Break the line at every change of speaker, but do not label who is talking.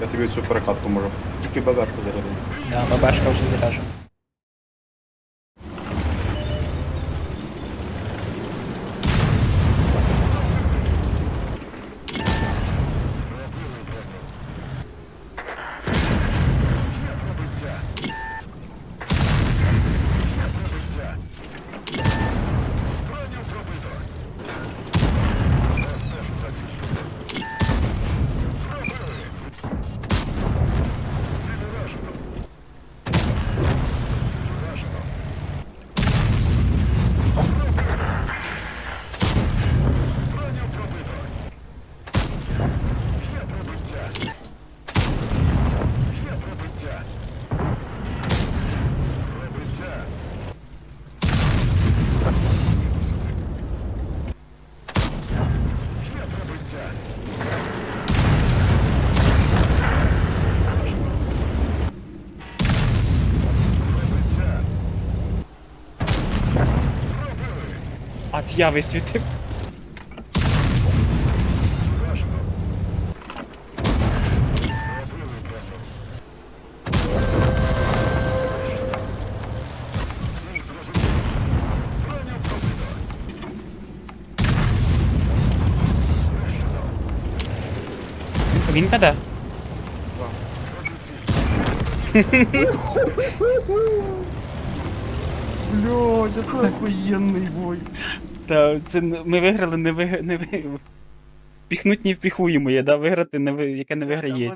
Я тобі цю перекатку можу. Тільки ББшку зарядив.
Да, ББшка вже заряджена. А це я висвітив. Він піде?
Блядь, це охуєнний бой.
Та це ми виграли, не ви... не ви... Піхнуть не впіхуємо, є, да? Виграти, не ви... яке не виграє.